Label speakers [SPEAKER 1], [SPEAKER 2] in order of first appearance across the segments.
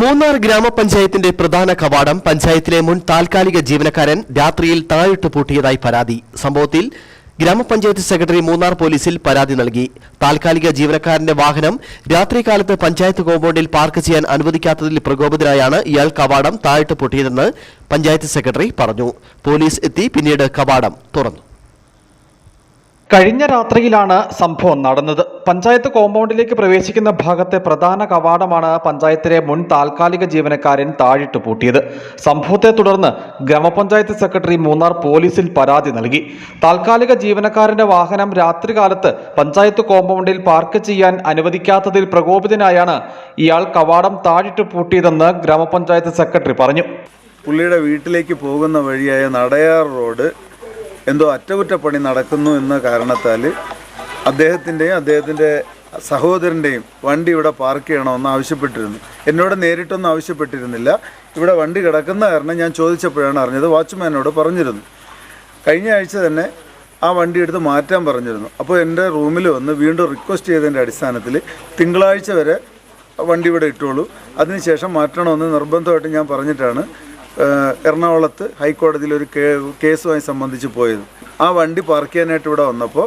[SPEAKER 1] മൂന്നാർ ഗ്രാമപഞ്ചായത്തിന്റെ പ്രധാന കവാടം പഞ്ചായത്തിലെ മുൻ താൽക്കാലിക ജീവനക്കാരൻ രാത്രിയിൽ താഴിട്ട് പൂട്ടിയതായി പരാതി. സംഭവത്തിൽ ഗ്രാമപഞ്ചായത്ത് സെക്രട്ടറി മൂന്നാർ പോലീസിൽ പരാതി നൽകി. താൽക്കാലിക ജീവനക്കാരന്റെ വാഹനം രാത്രികാലത്ത് പഞ്ചായത്ത് കോമ്പൗണ്ടിൽ പാർക്ക് ചെയ്യാൻ അനുവദിക്കാത്തതിൽ പ്രകോപിതരായാണ് ഇയാൾ കവാടം താഴിട്ട് പൊട്ടിയതെന്ന് പഞ്ചായത്ത് സെക്രട്ടറി പറഞ്ഞു. പോലീസ് എത്തി പിന്നീട് കവാടം തുറന്നു.
[SPEAKER 2] കഴിഞ്ഞ രാത്രിയിലാണ് സംഭവം നടന്നത്. പഞ്ചായത്ത് കോമ്പൗണ്ടിലേക്ക് പ്രവേശിക്കുന്ന ഭാഗത്തെ പ്രധാന കവാടമാണ് പഞ്ചായത്തിലെ മുൻ താൽക്കാലിക ജീവനക്കാരൻ താഴിട്ട് പൂട്ടിയത്. സംഭവത്തെ തുടർന്ന് ഗ്രാമപഞ്ചായത്ത് സെക്രട്ടറി മൂന്നാർ പോലീസിൽ പരാതി നൽകി. താൽക്കാലിക ജീവനക്കാരന്റെ വാഹനം രാത്രികാലത്ത് പഞ്ചായത്ത് കോമ്പൗണ്ടിൽ പാർക്ക് ചെയ്യാൻ അനുവദിക്കാത്തതിൽ പ്രകോപിതനായാണ് ഇയാൾ കവാടം താഴിട്ട് പൂട്ടിയതെന്ന് ഗ്രാമപഞ്ചായത്ത് സെക്രട്ടറി പറഞ്ഞു.
[SPEAKER 3] പുള്ളിയുടെ വീട്ടിലേക്ക് പോകുന്ന വഴിയായ നടയാർ റോഡ് എന്തോ അറ്റകുറ്റപ്പണി നടക്കുന്നു എന്ന കാരണത്താൽ അദ്ദേഹത്തിന്റെയും അദ്ദേഹത്തിന്റെ സഹോദരന്റെയും വണ്ടി ഇവിടെ പാർക്ക് ചെയ്യണമെന്ന് ആവശ്യപ്പെട്ടിരുന്നു. എന്നോട് നേരിട്ടൊന്നും ആവശ്യപ്പെട്ടിരുന്നില്ല. ഇവിടെ വണ്ടി കിടക്കുന്ന കാരണം ഞാൻ ചോദിച്ചപ്പോഴാണ് അറിഞ്ഞത് വാച്ച്മാനോട് പറഞ്ഞിരുന്നു. കഴിഞ്ഞ ആഴ്ച തന്നെ ആ വണ്ടി എടുത്ത് മാറ്റാൻ പറഞ്ഞിരുന്നു. അപ്പോൾ എന്റെ റൂമിൽ വന്ന് വീണ്ടും റിക്വസ്റ്റ് ചെയ്തതിന്റെ അടിസ്ഥാനത്തിൽ തിങ്കളാഴ്ച വരെ വണ്ടി ഇവിടെ ഇട്ടോളൂ. അതിനുശേഷം മാറ്റണമെന്ന് നിർബന്ധമായിട്ട് ഞാൻ പറഞ്ഞിട്ടാണ് എറണാകുളത്ത് ഹൈക്കോടതിയിൽ ഒരു കേസുമായി സംബന്ധിച്ച് പോയത്. ആ വണ്ടി പാർക്ക് ചെയ്യാനായിട്ട് ഇവിടെ വന്നപ്പോൾ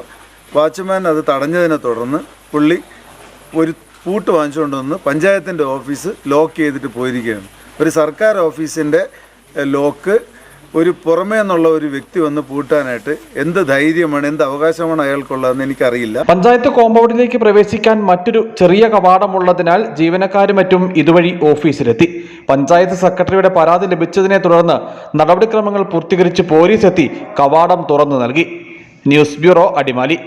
[SPEAKER 3] വാച്ച്മാൻ അത് തടഞ്ഞതിനെ തുടർന്ന് പുള്ളി ഒരു പൂട്ട് വാങ്ങിച്ചുകൊണ്ട് വന്ന് പഞ്ചായത്തിന്റെ ഓഫീസ് ലോക്ക് ചെയ്തിട്ട് പോയിരിക്കുകയാണ്. ഒരു സർക്കാർ ഓഫീസിന്റെ ലോക്ക് ഒരു പുറമേ എന്നുള്ള ഒരു വ്യക്തി വന്ന് പൂട്ടാനായിട്ട് എന്ത് ധൈര്യമാണ് എന്ത് അവകാശമാണ് അയാൾക്കുള്ളതെന്ന് എനിക്കറിയില്ല.
[SPEAKER 2] പഞ്ചായത്ത് കോമ്പൗണ്ടിലേക്ക് പ്രവേശിക്കാൻ മറ്റൊരു ചെറിയ കവാടമുള്ളതിനാൽ ജീവനക്കാരും മറ്റും ഇതുവഴി ഓഫീസിലെത്തി. പഞ്ചായത്ത് സെക്രട്ടറിയുടെ പരാതി ലഭിച്ചതിനെ തുടർന്ന് നടപടിക്രമങ്ങൾ പൂർത്തീകരിച്ച് പോലീസ് എത്തി കവാടം തുറന്നു നൽകി. News bureau Adimali.